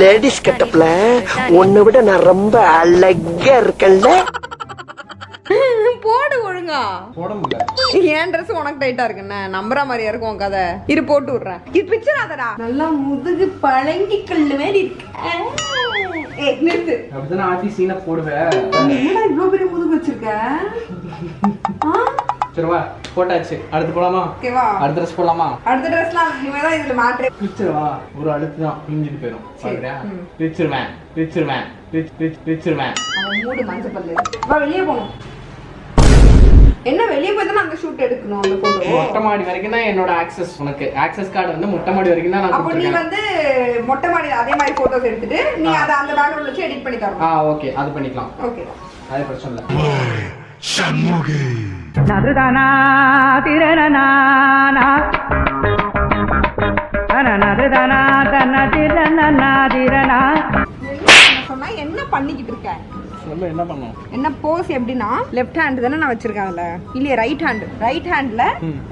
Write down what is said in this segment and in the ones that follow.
Ladies கட்டப்ல உன்னை விட நான் ரொம்ப அழகா இருக்கேன்ல. போடு ஒழுங்கா. என் ட்ரெஸ் உனக்கு டைட்டா இருக்குண்ணே நம்புற மாதிரியா இருக்கும் உன் கதை. இரு போட்டு விடுறேன். இது பிக்சர் அதடா நல்லா முதுகு பழங்கி கல்லு மாதிரி இருக்கு ஏய் நிறுத்து. அப்படித்தானே ஆட்டி சீனை போடுவேன் என்னடா இவ்ளோ பெரிய முதுகு வச்சிருக்க? ஆ? சரி வா போட்டாச்சு. அடுத்து போலாமா? ஓகேவா அடுத்த ட்ரெஸ் போலாமா அடுத்த ட்ரெஸ்லாம் இனிமே தான் இதுல மாற்று. பிரிச்சிருவா ஒரு அழுத்து தான் போயிடும் சரி, பாக்குறியா? ம். பிரிச்சிருவேன் பிரிச்சிருவேன் பிரிச்சு- பிரிச்சு- பிரிச்சிருவேன். அவன் மூடு மஞ்சள் பல்லு வா வெளியே போகணும். என்ன வெளியே போய் தானே அந்த ஷூட் எடுக்கணும் அந்த மொட்டை போட்டோ மாடி வரைக்கும் தான் என்னோட ஆக்சஸ் உனக்கு. ஆக்சஸ் கார்டு வந்து மொட்டை மாடி வரைக்கும் தான் நான் அப்போ நீ வந்து மொட்டை மாடி அதே மாதிரி போட்டோஸ் எடுத்துட்டு நீ அதை அந்த பேக்ரவுண்ட் வச்சு எடிட் பண்ணி ஆ தரணும் ஓகே அது பண்ணிக்கலாம். ஓகே அது பிரச்சனை இல்லை. நதுதனா திரணனானா நதுதனா தன திரணனா திரணா என்ன பண்ணிக்கிட்டு இருக்க? சொல்ல என்ன பண்ணோம் என்ன போஸ் எப்படின்னா லெஃப்ட் ஹேண்ட் தானே நான் வச்சிருக்கேன் அதுல. இல்லையே ரைட் ஹேண்ட் ரைட் ஹேண்ட்ல.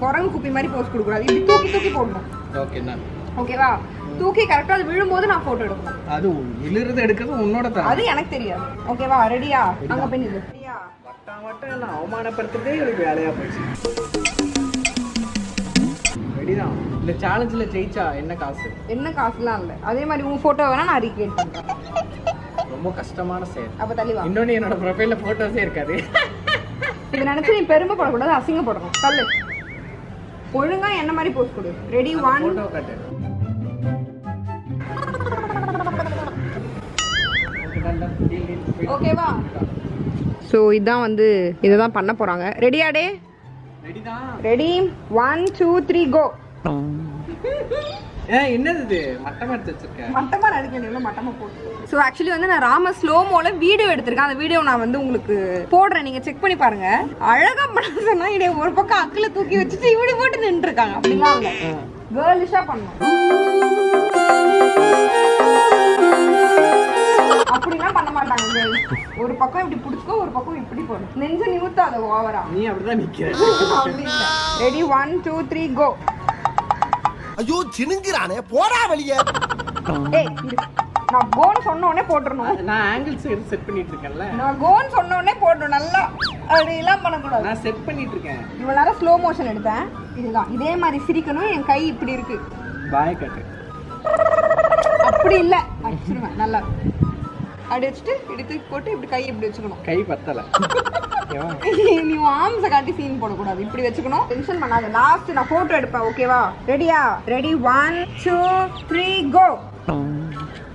குரங்கு குப்பி மாதிரி போஸ் கொடுக்கூடாது இப்படி தூக்கி தூக்கி போடணும். ஓகே தான் ஓகேவா தூக்கி கரெக்டா அது விழும்போது நான் போட்டோ எடுக்கணும் அது விழுறது எடுக்கிறது உன்னோட தான். அது எனக்கு தெரியாது. ஓகேவா ரெடியா அங்க போய் நில்லு. ரெடியா வட்டா வட்டம் என்ன அவமானப்படுத்துறதே எனக்கு வேலையா போச்சு. ரெடிதான் இந்த சேலஞ்சில் ஜெயிச்சா என்ன காசு? என்ன காசுலாம் இல்ல. அதே மாதிரி உன் போட்டோ வேணா நான் ரீக்ரியேட் பண்றேன். ரொம்ப கஷ்டமான செயல். அப்ப தள்ளி வா இன்னொன்னு என்னோட ப்ரொஃபைல்ல போட்டோஸே இருக்காது. இதை நினைச்சு நீ பெருமைப்படக்கூடாது அசிங்கப்படணும். தள்ளு. ஒழுங்கா என்ன மாதிரி போஸ்ட் கொடு. ரெடி ஒன் போட்டோ காட்டு ஓகேவா ஸோ இதான் வந்து இதை தான் பண்ண போறாங்க. ரெடியா டே? ரெடிதான் ready one two three go என்னது இது? மட்டமா எடுத்து வச்சிருக்க. மட்டமா நடிக்க மட்டமா போட்டு. ஸோ ஆக்சுவலி வந்து நான் ராம ஸ்லோமோல வீடியோ எடுத்திருக்கேன். அந்த வீடியோ நான் வந்து உங்களுக்கு போடுறேன். நீங்க செக் பண்ணி பாருங்க. அழகா பண்ண சொன்னா இடைய ஒரு பக்கம் அக்கில தூக்கி வச்சுட்டு இப்படி போட்டு நின்று இருக்காங்க அப்படிலாம் பண்ணணும். அப்படிலாம் பண்ண மாட்டாங்க. ஒரு பக்கம் இப்படி பிடிச்சிக்கோ ஒரு பக்கம் இப்படி போடும் நெஞ்ச நிமித்தம் அதை ஓவரா நீ அப்படிதான் நிக்கிற. Ready one two three go ஐயோ சினுங்கிறானே போடா வெளியே. நான் கோன்னு சொன்ன உடனே போட்டுறணும் நான் ஆங்கிள்ஸ் எடுத்து செட் பண்ணிட்டு இருக்கேன்ல நான் கோன்னு சொன்ன உடனே போடணும் நல்லா அப்படிலாம் பண்ணக்கூடாது. நான் செட் பண்ணிட்டு இருக்கேன் இவ்வளோ நேரம் ஸ்லோ மோஷன் எடுத்தேன். இதுதான். இதே மாதிரி சிரிக்கணும். என் கை இப்படி இருக்கு. பாய் கட்டு. அப்படி இல்லை. வச்சிருவேன் நல்லா. அப்படி வச்சுட்டு இப்படி தூக்கி போட்டு இப்படி கை இப்படி வச்சுக்கணும். கை பத்தல. ஓகேவா? நீ ஆம்ஸை காட்டி சீன் போடக்கூடாது. இப்படி வச்சுக்கணும். டென்ஷன் பண்ணாத. லாஸ்ட் நான் போட்டோ எடுப்பேன் ஓகேவா? ரெடியா ready one two three go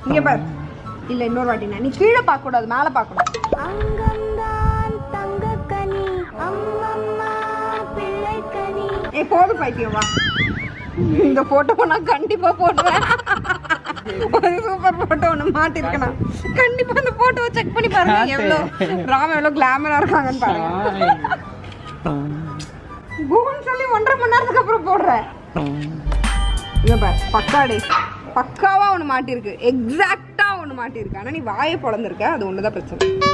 இங்க பார். இல்ல இன்னொரு வாட்டி நான். நீ கீழே பார்க்க கூடாது மேல பார்க்கணும். ஏ போதும் பைத்தியம் வா. இந்த போட்டோ நான் கண்டிப்பா போடுவேன். ஒரு சூப்பர் போட்டோ ஒன்று மாட்டிருக்கேன் கண்டிப்பா அந்த போட்டோவை செக் பண்ணி பாருங்க. எவ்வளோ ராம எவ்வளோ கிளாமரா இருக்காங்கன்னு பாருங்க. கூகுள் சொல்லி ஒன்றரை மணி நேரத்துக்கு அப்புறம் போடுறேன். இங்க பாரு பக்காடே. பக்காவா ஒன்று மாட்டிருக்கு எக்ஸாக்டா ஒன்று மாட்டிருக்கு ஆனா நீ வாயை பொழந்திருக்க அது ஒன்று தான் பிரச்சனை.